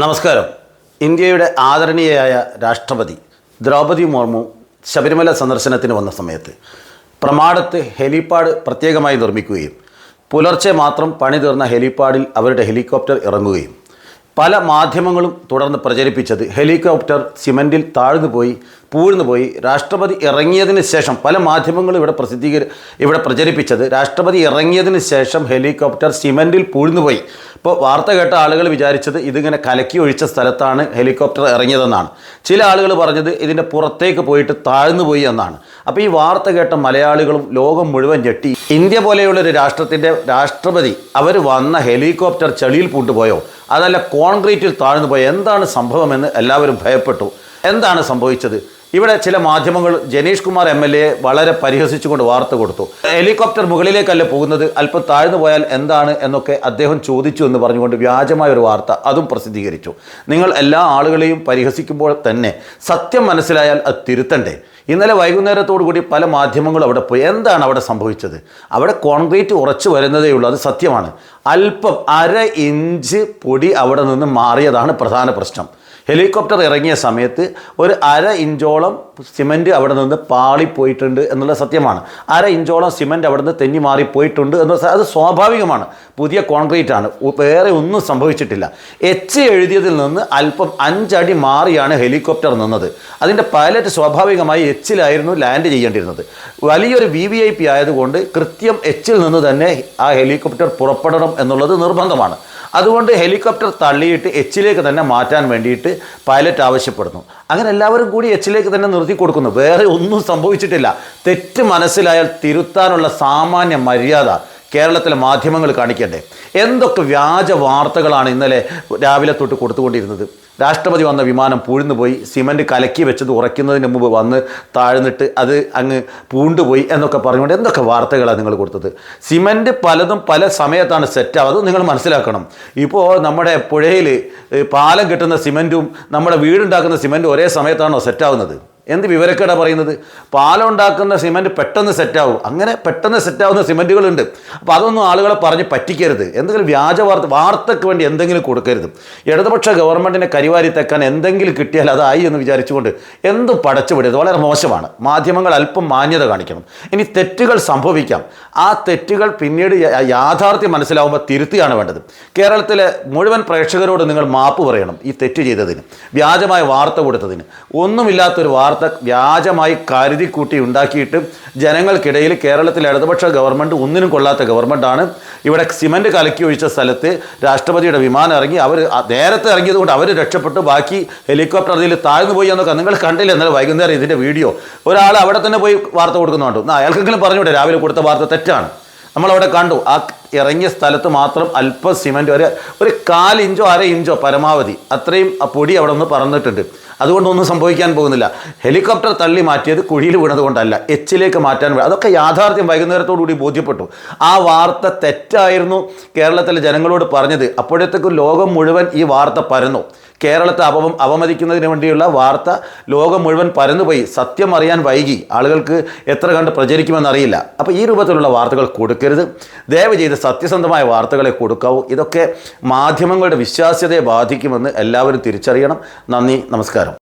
നമസ്കാരം. ഇന്ത്യയുടെ ആദരണീയയായ രാഷ്ട്രപതി ദ്രൗപദി മുർമു ശബരിമല സന്ദർശനത്തിന് വന്ന സമയത്ത് പ്രമാടത്ത് ഹെലിപ്പാഡ് പ്രത്യേകമായി നിർമ്മിക്കുകയും പുലർച്ചെ മാത്രം പണി തീർന്ന ഹെലിപ്പാഡിൽ അവരുടെ ഹെലികോപ്റ്റർ ഇറങ്ങുകയും പല മാധ്യമങ്ങളും തുടർന്ന് പ്രചരിപ്പിച്ചത്. ഹെലികോപ്റ്റർ സിമന്റിൽ താഴ്ന്നു പോയി പൂഴ്ന്നു പോയി രാഷ്ട്രപതി ഇറങ്ങിയതിന് ശേഷം പല മാധ്യമങ്ങളും ഇവിടെ പ്രസിദ്ധീകരി ഇവിടെ പ്രചരിപ്പിച്ചത്. രാഷ്ട്രപതി ഇറങ്ങിയതിന് ശേഷം ഹെലികോപ്റ്റർ സിമന്റിൽ പൂഴ്ന്നു പോയി ഇപ്പോൾ വാർത്ത കേട്ട ആളുകൾ വിചാരിച്ചത് ഇതിങ്ങനെ കലക്കി ഒഴിച്ച സ്ഥലത്താണ് ഹെലികോപ്റ്റർ ഇറങ്ങിയതെന്നാണ്. ചില ആളുകൾ പറഞ്ഞത് ഇതിന്റെ പുറത്തേക്ക് പോയിട്ട് താഴ്ന്നു പോയി എന്നാണ്. അപ്പോൾ ഈ വാർത്ത കേട്ട മലയാളികളും ലോകം മുഴുവൻ ഞെട്ടി. ഇന്ത്യ പോലെയുള്ള ഒരു രാഷ്ട്രത്തിന്റെ രാഷ്ട്രപതി അവർ വന്ന ഹെലികോപ്റ്റർ ചെളിയിൽ പൂട്ടുപോയോ അതല്ല കോൺക്രീറ്റിൽ താഴ്ന്നു പോയോ എന്താണ് സംഭവമെന്ന് എല്ലാവരും ഭയപ്പെട്ടു. എന്താണ് സംഭവിച്ചത്? ഇവിടെ ചില മാധ്യമങ്ങൾ Janeesh Kumar M L A വളരെ പരിഹസിച്ചുകൊണ്ട് വാർത്ത കൊടുത്തു. ഹെലികോപ്റ്റർ മുകളിലേക്കല്ല പോകുന്നത്? അല്പം താഴ്ന്നു പോയാൽ എന്താണ് എന്നൊക്കെ അദ്ദേഹം ചോദിച്ചു എന്ന് പറഞ്ഞുകൊണ്ട് വ്യാജമായ ഒരു വാർത്ത അതും പ്രസിദ്ധീകരിച്ചു. നിങ്ങൾ എല്ലാ ആളുകളെയും പരിഹസിക്കുമ്പോൾ തന്നെ സത്യം മനസ്സിലായാൽ അത് തിരുത്തണ്ടേ. ഇന്നലെ വൈകുന്നേരത്തോടു കൂടി പല മാധ്യമങ്ങളും അവിടെ പോയി. എന്താണ് അവിടെ സംഭവിച്ചത്? അവിടെ കോൺക്രീറ്റ് ഉറച്ചു വരുന്നതേ ഉള്ളൂ. അത് സത്യമാണ്. അല്പം അര ഇഞ്ച് പൊടി അവിടെ നിന്ന് മാറിയതാണ് പ്രധാന പ്രശ്നം. ഹെലികോപ്റ്റർ ഇറങ്ങിയ സമയത്ത് ഒരു അര ഇഞ്ചോളം സിമന്റ് അവിടെ നിന്ന് പാളിപ്പോയിട്ടുണ്ട് എന്നുള്ള സത്യമാണ്. അര ഇഞ്ചോളം സിമന്റ് അവിടെ നിന്ന് തെന്നി മാറിപ്പോയിട്ടുണ്ട് എന്ന് അത് സ്വാഭാവികമാണ്. പുതിയ കോൺക്രീറ്റ് ആണ്. വേറെ ഒന്നും സംഭവിച്ചിട്ടില്ല. എച്ച് എഴുതിയതിൽ നിന്ന് അല്പം അഞ്ചടി മാറിയാണ് ഹെലികോപ്റ്റർ നിന്നത്. അതിന്റെ പൈലറ്റ് സ്വാഭാവികമായി എച്ചിലായിരുന്നു ലാൻഡ് ചെയ്യേണ്ടിയിരുന്നത്. വലിയൊരു വി വി ഐ പി ആയതുകൊണ്ട് കൃത്യം എച്ചിൽ നിന്ന് തന്നെ ആ ഹെലികോപ്റ്റർ പുറപ്പെടണം എന്നുള്ളത് നിർബന്ധമാണ്. അതുകൊണ്ട് ഹെലികോപ്റ്റർ തള്ളിയിട്ട് എച്ചിലേക്ക് തന്നെ മാറ്റാൻ വേണ്ടിയിട്ട് പൈലറ്റ് ആവശ്യപ്പെടുന്നു. അങ്ങനെ എല്ലാവരും കൂടി എച്ചിലേക്ക് തന്നെ നിർത്തി കൊടുക്കുന്നു. വേറെ ഒന്നും സംഭവിച്ചിട്ടില്ല. തെറ്റ് മനസ്സിലായാൽ തിരുത്താനുള്ള സാമാന്യ മര്യാദ കേരളത്തിലെ മാധ്യമങ്ങൾ കാണിക്കണ്ടേ? എന്തൊക്കെ വ്യാജ വാർത്തകളാണ് ഇന്നലെ രാവിലെ തൊട്ട് കൊടുത്തുകൊണ്ടിരുന്നത്? രാഷ്ട്രപതി വന്ന വിമാനം പൂഴ്ന്നു പോയി സിമന്റ് കലക്കി വെച്ചത് ഉറയ്ക്കുന്നതിന് മുമ്പ് വന്ന് താഴ്ന്നിട്ട് അത് അങ്ങ് പൂണ്ടുപോയി എന്നൊക്കെ പറഞ്ഞുകൊണ്ട് എന്തൊക്കെ വാർത്തകളാണ് നിങ്ങൾ കൊടുത്തത്? സിമന്റ് പലതും പല സമയത്താണ് സെറ്റാവുക അത് നിങ്ങൾ മനസ്സിലാക്കണം. ഇപ്പോൾ നമ്മുടെ പുഴയിൽ പാലം കെട്ടുന്ന സിമന്റും നമ്മുടെ വീടുണ്ടാക്കുന്ന സിമന്റും ഒരേ സമയത്താണോ സെറ്റാവുന്നത് എന്ത് വിവരക്കേടാ പറയുന്നത്? പാലുണ്ടാക്കുന്ന സിമന്റ് പെട്ടെന്ന് സെറ്റാവും. അങ്ങനെ പെട്ടെന്ന് സെറ്റാവുന്ന സിമന്റുകളുണ്ട് അപ്പോൾ അതൊന്നും ആളുകളെ പറഞ്ഞ് പറ്റിക്കരുത്. എന്തെങ്കിലും വ്യാജ വാർത്ത വാർത്തയ്ക്ക് വേണ്ടി എന്തെങ്കിലും കൊടുക്കരുത്. ഇടതുപക്ഷ ഗവൺമെന്റിനെ കരിവാരി തെക്കാൻ എന്തെങ്കിലും കിട്ടിയാൽ അതായി എന്ന് വിചാരിച്ചുകൊണ്ട് എന്തും പടച്ചുവിടരുത് വളരെ മോശമാണ്. മാധ്യമങ്ങൾ അല്പം മാന്യത കാണിക്കണം. ഇനി തെറ്റുകൾ സംഭവിക്കാം. ആ തെറ്റുകൾ പിന്നീട് യാഥാർത്ഥ്യം മനസ്സിലാവുമ്പോൾ തിരുത്തിയാണ് വേണ്ടത്. കേരളത്തിലെ മുഴുവൻ പ്രേക്ഷകരോട് നിങ്ങൾ മാപ്പ് പറയണം ഈ തെറ്റ് ചെയ്തതിന്. വ്യാജമായ വാർത്ത കൊടുത്തതിന്. ഒന്നുമില്ലാത്തൊരു വാർത്ത വ്യാജമായി കരുതി കൂട്ടി ഉണ്ടാക്കിയിട്ട് ജനങ്ങൾക്കിടയിൽ കേരളത്തിലെ ഇടതുപക്ഷ ഗവൺമെന്റ് ഒന്നിനും കൊള്ളാത്ത ഗവൺമെന്റാണ് ഇവിടെ സിമന്റ് കലക്കി ഒഴിച്ച സ്ഥലത്ത് രാഷ്ട്രപതിയുടെ വിമാനം ഇറങ്ങി അവർ നേരത്തെ ഇറങ്ങിയതുകൊണ്ട് അവർ രക്ഷപ്പെട്ടു. ബാക്കി ഹെലികോപ്റ്റർ അതിൽ താഴ്ന്നു പോയി എന്നൊക്കെ നിങ്ങൾ കണ്ടില്ല? എന്നാൽ വൈകുന്നേരം ഇതിന്റെ വീഡിയോ. ഒരാൾ അവിടെ തന്നെ പോയി വാർത്ത കൊടുക്കുന്നുണ്ട്. അയാൾക്കെങ്കിലും പറഞ്ഞുകൂടെ രാവിലെ കൊടുത്ത വാർത്ത തെറ്റാണ്. നമ്മളവിടെ കണ്ടു. ആ ഇറങ്ങിയ സ്ഥലത്ത് മാത്രം അല്പം സിമന്റ് ഒരു ഒരു കാലിഞ്ചോ അര ഇഞ്ചോ പരമാവധി. അത്രയും ആ പൊടി അവിടെ നിന്ന് പറന്നിട്ടുണ്ട്. അതുകൊണ്ടൊന്നും സംഭവിക്കാൻ പോകുന്നില്ല. ഹെലികോപ്റ്റർ തള്ളി മാറ്റിയത് കുഴിയിൽ വീണതുകൊണ്ടല്ല. എച്ചിലേക്ക് മാറ്റാൻ അതൊക്കെ യാഥാർത്ഥ്യം വൈകുന്നേരത്തോടുകൂടി ബോധ്യപ്പെട്ടു. ആ വാർത്ത തെറ്റായിരുന്നു കേരളത്തിലെ ജനങ്ങളോട് പറഞ്ഞത്. അപ്പോഴത്തേക്കും ലോകം മുഴുവൻ ഈ വാർത്ത പരന്നു. കേരളത്തെ അപമ അപമതിക്കുന്നതിന് വേണ്ടിയുള്ള വാർത്ത ലോകം മുഴുവൻ പരന്നുപോയി. സത്യം അറിയാൻ വൈകി. ആളുകൾക്ക് എത്ര കണ്ട് പ്രചരിക്കുമെന്നറിയില്ല അപ്പോൾ ഈ രൂപത്തിലുള്ള വാർത്തകൾ കൊടുക്കരുത്. ദയവ് ചെയ്ത് സത്യസന്ധമായ വാർത്തകളെ കൊടുക്കാവൂ. ഇതൊക്കെ മാധ്യമങ്ങളുടെ വിശ്വാസ്യതയെ ബാധിക്കുമെന്ന് എല്ലാവരും തിരിച്ചറിയണം. നന്ദി. നമസ്കാരം.